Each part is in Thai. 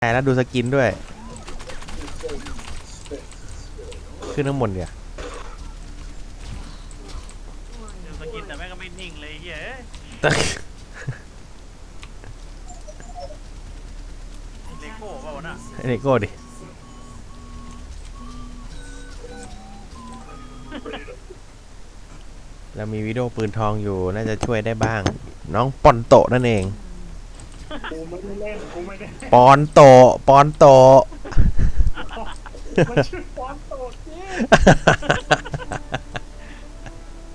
แต่แล้วดูสกินด้วย ขึ้นน้ำมนต์เดี๋ยวเดี๋ยวสกินแต่แม่งก็ไม่นิ่งเลยเฮ้ยเอ้ยตึ๊กเลโก้เปล่าวะน่ะเลโก้ดิเรามีวิดีโอปืนทองอยู่น่าจะช่วยได้บ้าง น้องปอนโตะนั่นเอง กูไม่ได้เล่นกูไม่ได้ปอนโตะปอนโตะมันชื่อฟอนโตดนี่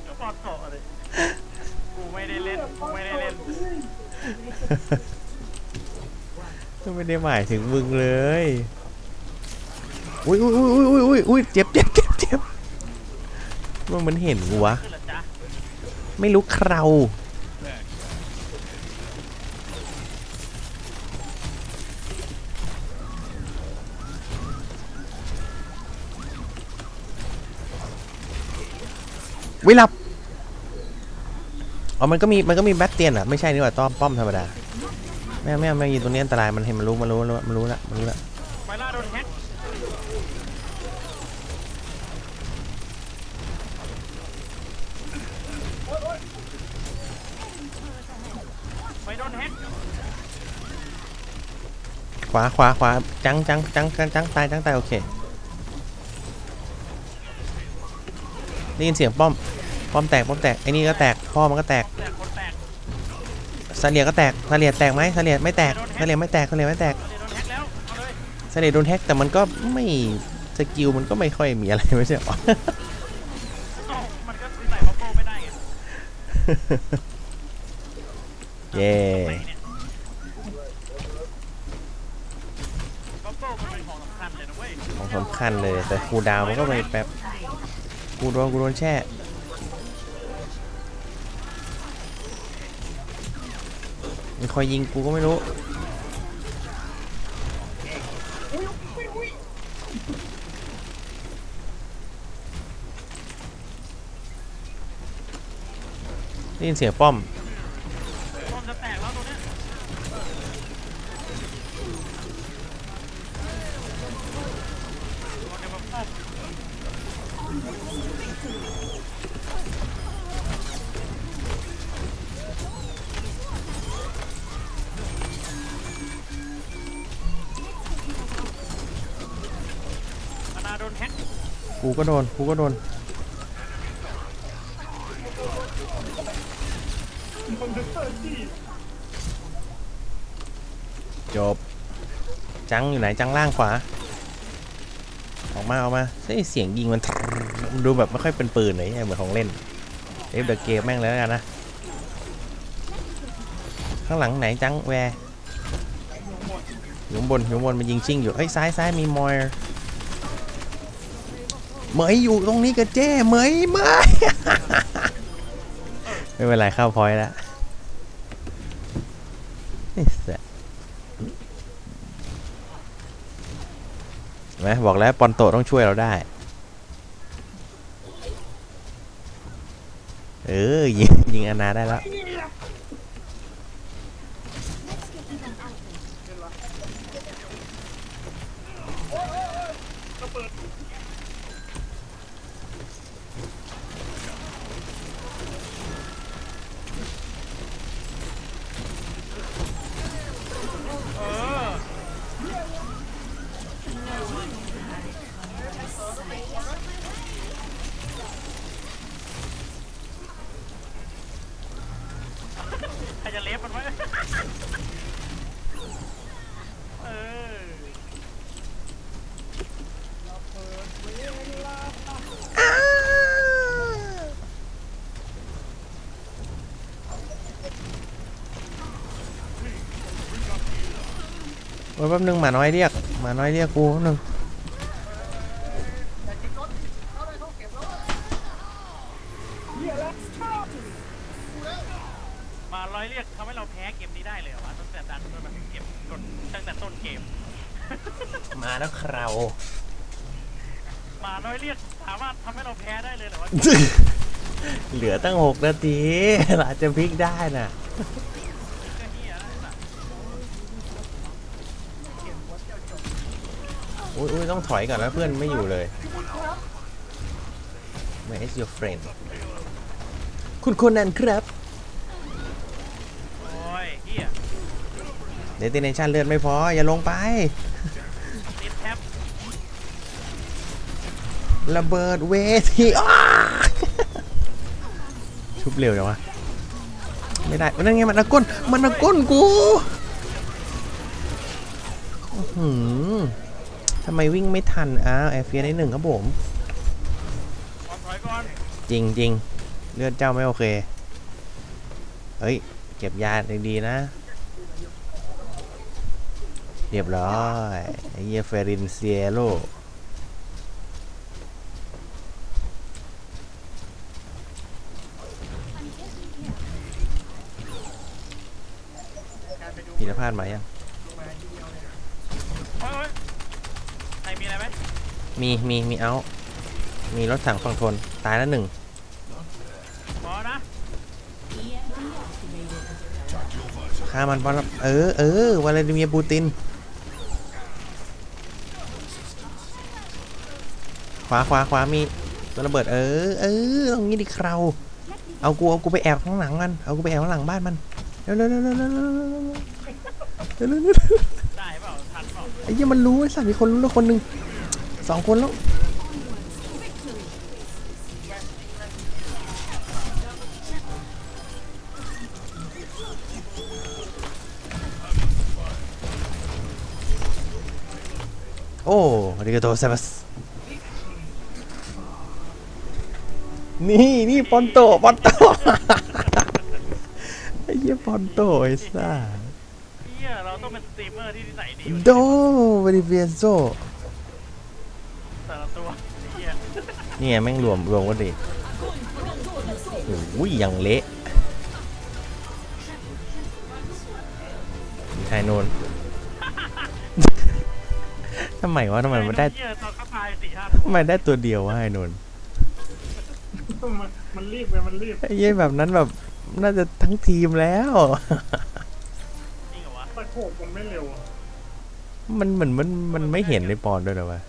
ก็ปอดโตะเลยกูไม่ได้เล่นกูไม่ได้เล่นก็ไม่ได้หมายถึงมึงเลยอุ้ยอุ้ยอุ้ยอุ้ยอุ้ยอุ้ยเจ็บเจ็บเจ็บเจ็บว่ามันเห็นกูวะ ขึ้นเหรอจ๊ะ ไม่รู้เคราวิ วิลับอ๋อมันก็มีมันก็มีแบทเตียนอะไม่ใช่นี่หว่าต้อมป้อมธรรมดาไม่เอาไม่เอาไม่ยิงตรงนี้อันตรายมันเห็นมันรู้มันรู้มันรู้มันรู้ละมันรู้ละไฟล่าโดนแฮกไฟโดนแฮกขวาขวาขวาจังจังจังจังจังตายจังตายโอเคได้ยินเสียงป้อม ป้อมแตกป้อมแตกไอ้นี่ก็แตกพ่อมันก็แตกซาเลียก็แตกซาเลียแตกไหมซาเลียไม่แตกซาเลียไม่แตกซาเลียไม่แตกเดี๋ยวโดนแฮกแล้วเลยซาเลียโดนแฮกแต่มันก็ไม่สกิลมันก็ไม่ค่อยมีอะไรไม่ใช่หรอเอ้ามันก็ใส่บัฟเฟิลไม่ได้ไงเย่ของสำคัญเลยแต่คูดาวมันก็ไปแป๊บกูโดนกูโดนแช่ มันคอยยิงกูก็ไม่รู้ได้ยินเสียงป้อม กูก็โดน กูก็โดน จบ จังอยู่ไหน จังล่างขวา ออกมา ออกมาเฮ้ยเสียงยิงมัน ดูแบบไม่ค่อยเป็นปืนเลยเหมือนของเล่นเอฟเดอะเกมแม่งเลยแล้วกันนะ ข้างหลังไหนจังแวร์อยู่บนอยู่บนมันยิงชิงอยู่เฮ้ยซ้ายซ้ายมีมอยร์ เหมยอยู่ตรงนี้กับเจ้เหมยเหมย ไม่เป็นไรเข้าพอยแล้วไอ้สัสเห็นไหมบอกแล้วปอนโตต้องช่วยเราได้ เออยิงยิงอนาได้แล้ว เออ ใครจะเล็บมันไว้ เออ โอ้ยแป๊บนึงหมาน้อยเรียกหมาน้อยเรียกกูแป๊บนึงมาร้อยเรียกทำให้เราแพ้เกมนี้ได้เลยเหรอวะตั้งแต่ดันจนแบบเก็บจนตั้งแต่ต้นเกม มาแล้วคราวมาร้อยเรียกสามารถทำให้เราแพ้ได้เลยเหรอวะ เหลือตั้งหกนาทีอาจจะพลิกได้น่ะ ก็เฮียนะไอ้สัส อุ้ยอุ้ยต้องถอยก่อนแล้วเพื่อนไม่อยู่เลย Where is your friend คุณคนนั้นครับ โอ้ยเฮียเดติเนชันเลือดไม่พอ อย่าลงไป ติดแท็บระเบิดเวทีอ้าชุบเร็วจังวะ ไม่ได้นั่นไงมันนะก้น มันนะก้นกูอื้อหือ ทำไมวิ่งไม่ทัน อ้าวแอร์เฟียได้หนึ่งครับผม จริงจริงเลือดเจ้าไม่โอเค เฮ้ย เก็บยาดีๆนะ เรียบร้อยไอ้เยเฟรินเซียโลการไปดูพีรพาดมายัง มาทีเดียวเลยนะโอ้ยโอ้ยใครมีอะไรไหมมีมีมีเอา มีรถถังฝั่งทน ตายแล้วหนึ่งพอนะฆ่ามันปะเออเออวลาดิเมียร์ปูติน ขวาขวาขวามีระเบิดเออเออตรงนี้ดิคราวเอากูเอากูไปแอบข้างหลังมัน เอากูไปแอบข้างหลังบ้านมัน เร็วเร็วเร็วเร็วเร็วเร็วเร็วเร็ว ได้เปล่าทันเปล่าไอ้เหี้ยมันรู้ไอ้สัตว์มีคนรู้แล้วคนหนึ่งสองคนแล้วโอ้อาริกาโตเซบัสนี่นี่ปอนโตปอนโตไอ้เหี้ยปอนโตไอ้ซ่า เฮียเราต้องเป็นสตรีมเมอร์ที่นิสัยดีโดเวริเวียโซแต่ละตัวเฮียนี่ไงแม่งรวมรวมกันดิโอ้ยอย่างเละมีใครโนน ทำไมวะทำไมมันได้เฮียตอนเขาตายสี่ห้าตัวทำไมได้ตัวเดียววะไอ้โนนมันมันรีบไงมันรีบไอ้เย้ยแบบนั้นแบบน่าจะทั้งทีมแล้ว จริงเหรอวะตะโขบมันไม่เร็วอะมันเหมือนมันมันไม่เห็นในปอนด้วยนะวะ